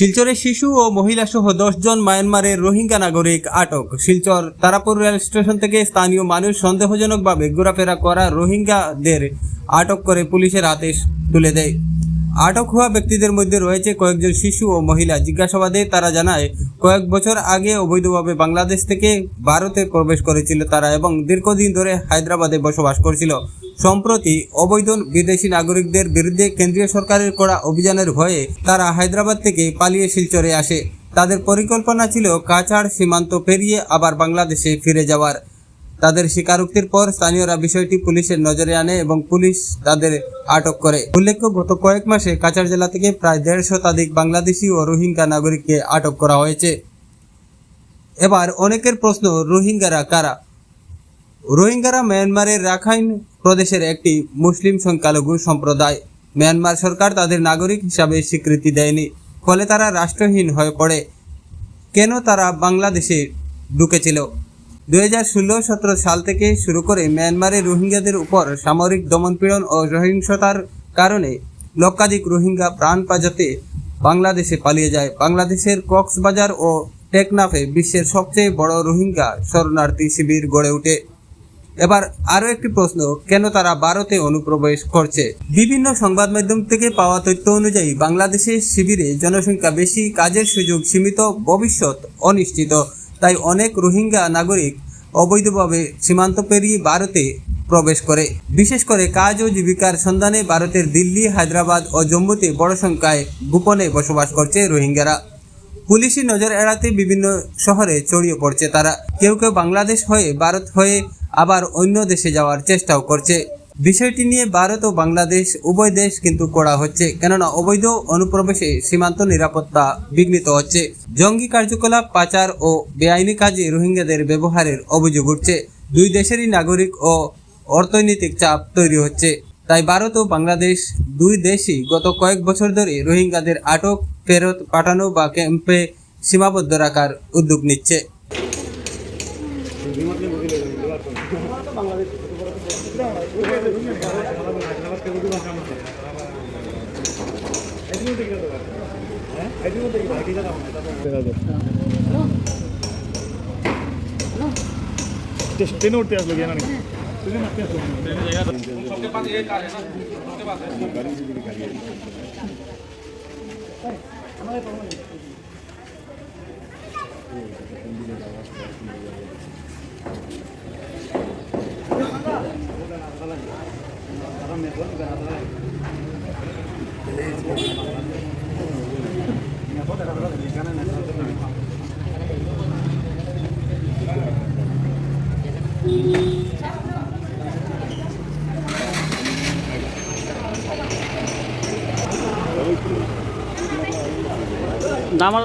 শিলচরে শিশু ও মহিলা সহ জন মায়ানমারের রোহিঙ্গা নাগরিক আটক। শিলচর তারাপুর রেল স্টেশন থেকে স্থানীয় মানুষ সন্দেহজনকভাবে ঘোরাফেরা করা রোহিঙ্গাদের আটক করে পুলিশের হাতে তুলে দেয়। আটক হওয়া ব্যক্তিদের মধ্যে রয়েছে কয়েকজন শিশু ও মহিলা। জিজ্ঞাসাবাদে তারা জানায়, কয়েক বছর আগে অবৈধভাবে বাংলাদেশ থেকে ভারতে প্রবেশ করেছিল তারা এবং দীর্ঘদিন ধরে হায়দ্রাবাদে বসবাস করছিল। সম্প্রতি অবৈধ বিদেশি নাগরিকদের বিরুদ্ধে কেন্দ্রীয় সরকারের করা অভিযানের ভয়ে তারা হায়দ্রাবাদ থেকে পালিয়ে শিলচরে আসে। তাদের পরিকল্পনা ছিল কাছাড় সীমান্ত পেরিয়ে আবার বাংলাদেশে ফিরে যাওয়ার। তাদের স্বীকারোক্তির পর স্থানীয়রা বিষয়টি পুলিশের নজরে আনে এবং পুলিশ তাদের আটক করে। উল্লেখ্য, গত কয়েক মাসে কাছাড় জেলা থেকে প্রায় দেড় শতাধিক বাংলাদেশি ও রোহিঙ্গা নাগরিককে আটক করা হয়েছে। এবার অনেকের প্রশ্ন, রোহিঙ্গারা কারা? রোহিঙ্গারা মিয়ানমারের রাখাইন প্রদেশের একটি মুসলিম সংখ্যালঘু সম্প্রদায়। মিয়ানমার সরকার তাদের নাগরিক হিসাবে স্বীকৃতি দেয়নি, ফলে তারা রাষ্ট্রহীন হয়ে পড়ে। কেন তারা বাংলাদেশে ঢুকেছিল? দুই হাজার ষোলো সতেরো সাল থেকে শুরু করে মিয়ানমারে রোহিঙ্গাদের উপর সামরিক দমনপীড়ন ও সহিংসতার কারণে লক্ষাধিক রোহিঙ্গা প্রাণ পাজাতে বাংলাদেশে পালিয়ে যায়। বাংলাদেশের কক্সবাজার ও টেকনাফে বিশ্বের সবচেয়ে বড় রোহিঙ্গা শরণার্থী শিবির গড়ে ওঠে। এবার আরও একটি প্রশ্ন, কেন তারা ভারতে অনুপ্রবেশ করছে? বিভিন্ন সংবাদ মাধ্যম থেকে পাওয়া তথ্য অনুযায়ী বাংলাদেশের শিবিরে জনসংখ্যা বেশি, কাজের সুযোগ সীমিত, ভবিষ্যৎ অনিশ্চিত। তাই অনেক রোহিঙ্গা নাগরিক অবৈধভাবে সীমান্ত পেরিয়ে ভারতে প্রবেশ করে। বিশেষ করে কাজ ও জীবিকার সন্ধানে ভারতের দিল্লি, হায়দ্রাবাদ ও জম্মুতে বড় সংখ্যায় গোপনে বসবাস করছে রোহিঙ্গারা। পুলিশি নজর এড়াতে বিভিন্ন শহরে ছড়িয়ে পড়ছে তারা। কেউ কেউ বাংলাদেশ হয়ে ভারত হয়ে আবার অন্য দেশে যাওয়ার চেষ্টাও করছে। বিষয়টি নিয়ে ভারত ও বাংলাদেশ, উভয় দেশ কিন্তু করা হচ্ছে। কেননা অবৈধ অনুপ্রবেশে সীমান্ত নিরাপত্তা বিঘ্নিত হচ্ছে। জঙ্গি কার্যকলাপ, পাচার ও বেআইনি কাজে রোহিঙ্গাদের ব্যবহারের অভিযোগ উঠছে। দুই দেশেরই নাগরিক ও অর্থনৈতিক চাপ তৈরি হচ্ছে। তাই ভারত ও বাংলাদেশ দুই দেশই গত কয়েক বছর ধরে রোহিঙ্গাদের আটক, ফেরত পাঠানো বা ক্যাম্পে সীমাবদ্ধ রাখার উদ্যোগ নিচ্ছে। ट्रेन उठते आज लोग नहीं सबके पास पास है है हमारे আমার